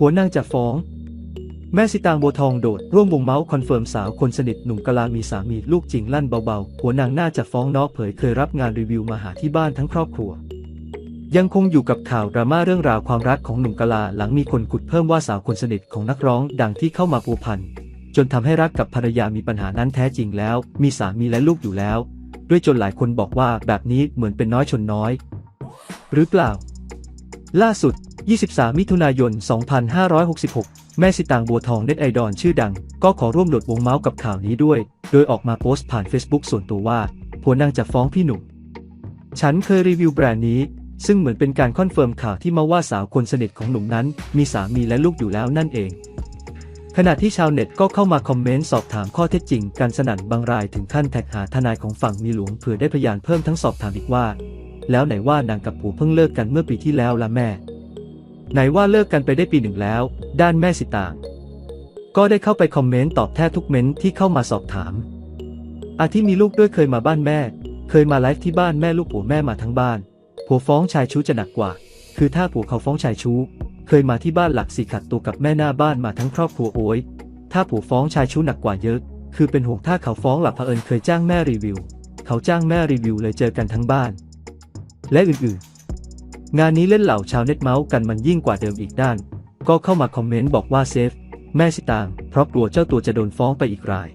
ผัวนางจะฟ้อง แม่สิตางบัวทองโดด ร่วมวงเมาส์คอนเฟิร์มสาวคนสนิทหนุ่มกะลามีสามีลูกจริงลั่นเบาๆผัวนางน่าจะฟ้องนอกเผยเคยรับงานรีวิวมาหาที่บ้านทั้งครอบครัว ยังคงอยู่กับข่าวดราม่าเรื่องราวความรักของหนุ่มกะลาหลังมีคนขุดเพิ่มว่าสาวคนสนิทของนักร้อง ดังที่เข้ามาปูพันจนทำให้รักกับภรรยามีปัญหานั้นแท้จริงแล้ว มีสามีและลูกอยู่แล้ว ด้วยจนหลายคนบอกว่าแบบนี้เหมือนเป็นน้อยชนน้อย หรือเปล่า ล่าสุด 23 มิถุนายน 2566 แม่สิตางบัวทองเน็ตไอดอลชื่อดัง ก็ขอร่วมโหลดวงเมาส์กับข่าวนี้ด้วย โดยออกมาโพสต์ผ่าน Facebook ส่วนตัวว่าผัวนางจะฟ้องพี่หนุ่ม ฉันเคยรีวิวแบรนด์นี้ ซึ่งเหมือนเป็นการคอนเฟิร์มข่าวที่มาว่าสาวคนสนิทของหนุ่มนั้น มีสามีและลูกอยู่แล้วนั่นเอง ขณะที่ชาวเน็ตก็เข้ามาคอมเมนต์สอบถามข้อเท็จจริงการสนั่นบางรายถึงขั้นแท็กหาทนายของฝั่งมีหลวงเผื่อได้พยานเพิ่มทั้งสอบถามอีกว่า แล้วไหนว่านางกับผัวเพิ่งเลิกกันเมื่อปีที่แล้วละแม่ ไหนว่าเลิกกันไปได้ปีหนึ่งแล้ว ด้านแม่สิตางก็ได้เข้าไปคอมเมนต์ตอบแทบทุกเม้นต์ที่เข้ามาสอบถาม อาที่มีลูกด้วยเคยมาบ้านแม่ เคยมาไลฟ์ที่บ้านแม่ลูกผัวแม่มาทั้งบ้าน ผัวฟ้องชายชู้จะหนักกว่า คือถ้าผัวเขาฟ้องชายชู้ เคยมาที่บ้านหลักสี่ขัดตัวกับแม่หน้าบ้านมาทั้งครอบครัวโอ้ย ถ้าผัวฟ้องชายชู้หนักกว่าเยอะ คือเป็นห่วงถ้าเขาฟ้องหลับเผอิญเคยจ้างแม่รีวิว เขาจ้างแม่รีวิวเลยเจอกันทั้งบ้าน และอื่นๆ งานนี้เล่นเหล่าชาวเน็ตเมาส์กันมันยิ่งกว่าเดิมอีกด้าน ก็เข้ามาคอมเมนต์บอกว่าเซฟ แม่สิตาง เพราะกลัวเจ้าตัวจะโดนฟ้องไปอีกราย